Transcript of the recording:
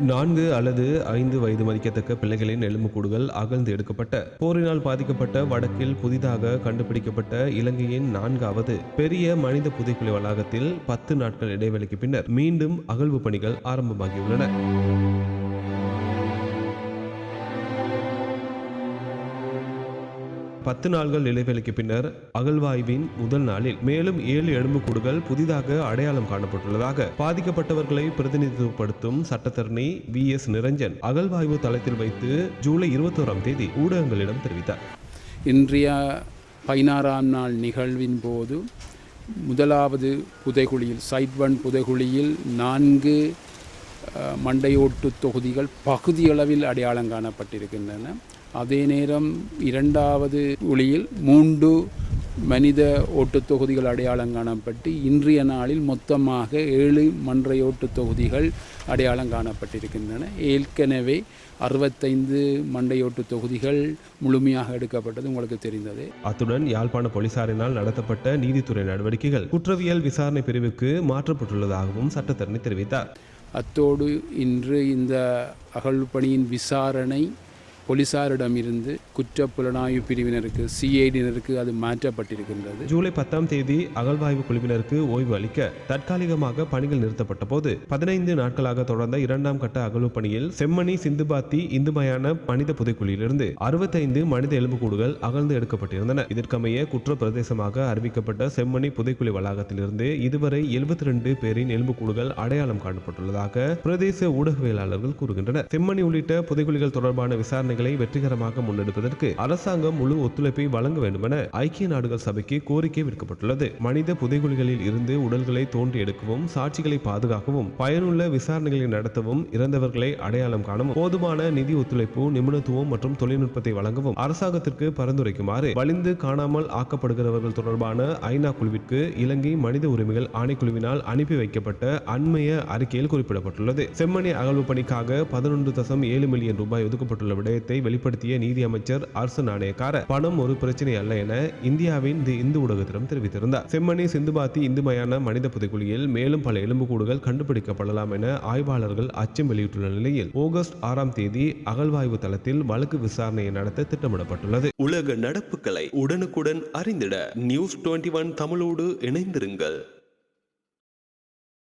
நான்கு அல்லது ஐந்து வயது மதிக்கத்தக்க பிள்ளைகளின் எலும்புக்கூடுகள் அகழ்ந்து எடுக்கப்பட்ட போரினால் பாதிக்கப்பட்ட வடக்கில் புதிதாக கண்டுபிடிக்கப்பட்ட இலங்கையின் நான்காவது பெரிய மனித புதைக்குழி வளாகத்தில் பத்து நாட்கள் இடைவெளிக்கு பின்னர் மீண்டும் அகழ்வு பணிகள் ஆரம்பமாகியுள்ளன. பத்து நாள்கள் இடைவெளிக்கு பின்னர் அகழ்வாய்வின் முதல் நாளில் மேலும் ஏழு எலும்புக்கூடுகள் புதிதாக அடையாளம் காணப்பட்டுள்ளதாக பாதிக்கப்பட்டவர்களை பிரதிநிதித்துவப்படுத்தும் சட்டத்தரணி வி எஸ் நிரஞ்சன் அகழ்வாய்வு தளத்தில் வைத்து ஜூலை இருபத்தோராம் தேதி ஊடகங்களிடம் தெரிவித்தார். இன்றைய பதினாறாம் நாள் நிகழ்வின் போது முதலாவது புதைகுழியில் சைட்வன் புதைகுழியில் நான்கு மண்டையோட்டு தொகுதிகள் பகுதியளவில் அடையாளம் காணப்பட்டிருக்கின்றன. அதே நேரம் இரண்டாவது குழியில் மூன்று மனித ஓட்டுத் தொகுதிகள் அடையாளம் காணப்பட்டு இன்றைய நாளில் மொத்தமாக ஏழு மன்றையோட்டு தொகுதிகள் அடையாளம் காணப்பட்டிருக்கின்றன. ஏற்கனவே அறுபத்தைந்து மண்டையோட்டு தொகுதிகள் முழுமையாக எடுக்கப்பட்டது உங்களுக்கு தெரிந்தது. அத்துடன் யாழ்ப்பாண போலீசாரினால் நடத்தப்பட்ட நீதித்துறை நடவடிக்கைகள் குற்றவியல் விசாரணை பிரிவுக்கு மாற்றப்பட்டுள்ளதாகவும் சட்டத்தரணி தெரிவித்தார். அத்தோடு இன்று இந்த அகழ்பணியின் விசாரணை போலீசாரிடமிருந்து குற்றப்புலனாய்வு பிரிவினருக்கு சிஐடியினருக்கு அது மாற்றப்பட்டிருக்கின்றது. ஜூலை பத்தாம் தேதி அகழ்வாய்வு குழுவினருக்கு ஓய்வு அளிக்க தற்காலிகமாக பணிகள் நிறுத்தப்பட்ட போது பதினைந்து நாட்களாக தொடர்ந்த இரண்டாம் கட்ட அகழ்வு பணியில் செம்மணி சிந்துபாத்தி இந்துமயான மனித புதைக்குழியிலிருந்து அறுபத்தைந்து மனித எலும்புக்கூடுகள் அகழ்ந்து எடுக்கப்பட்டிருந்தன. இதற்கமைய குற்ற பிரதேசமாக அறிவிக்கப்பட்ட செம்மணி புதைக்குழி வளாகத்திலிருந்து இதுவரை எழுபத்தி ரெண்டு பேரின் எலும்புக்கூடுகள் அடையாளம் காணப்பட்டுள்ளதாக பிரதேச ஊடகவியலாளர்கள் கூறுகின்றனர். செம்மணி உள்ளிட்ட புதைக்குழிகள் தொடர்பான விசாரணைகள் வெற்றிகரமாக முன்னெடுப்பதற்கு அரசாங்கம் முழு ஒத்துழைப்பை வழங்க வேண்டுமென ஐக்கிய நாடுகள் சபைக்கு கோரிக்கை விடுக்கப்பட்டுள்ளது. மனித புதைகுழிகளில் இருந்து உடல்களை தோண்டி எடுக்கவும் சாட்சிகளை பாதுகாக்கவும் பயனுள்ள விசாரணைகளை நடத்தவும் இறந்தவர்களை அடையாளம் காணவும் போதுமான நிதி ஒத்துழைப்பு நிபுணத்துவம் மற்றும் தொழில்நுட்பத்தை வழங்கவும் அரசாங்கத்திற்கு பரிந்துரைக்குமாறு வலிந்து காணாமல் ஆக்கப்படுகிறவர்கள் தொடர்பான ஐநா குழுவிற்கு இலங்கை மனித உரிமைகள் ஆணைக்குழுவினால் அனுப்பி வைக்கப்பட்ட அண்மைய அறிக்கையில் குறிப்பிடப்பட்டுள்ளது. செம்மணி அகழ்வு பணிக்காக பதினொன்று தசம் ஏழு மில்லியன் ரூபாய் ஒதுக்கப்பட்டுள்ள விடயத்தை வெளிப்படுத்திய நீதி அமைச்சர் அரசு நாணயக்கார பணம் ஒரு பிரச்சனை அல்ல என இந்தியாவின் தி இந்து ஊடகத்திடம் தெரிவித்திருந்தார். செம்மணி சிந்துபாத்தி இந்துமயான மனித புதைக்குழியில் மேலும் பல எலும்புக்கூடுகள் கண்டுபிடிக்கப்படலாம் என ஆய்வாளர்கள் அச்சம் வெளியிட்டுள்ள நிலையில் ஆகஸ்ட் ஆறாம் தேதி அகழ்வாய்வு தளத்தில் வழக்கு விசாரணையை நடத்த திட்டமிடப்பட்டுள்ளது. உலக நடப்புகளை உடனுக்குடன் அறிந்திட நியூஸ் டுவெண்ட்டி ஒன் தமிழோடு இணைந்திருங்கள்.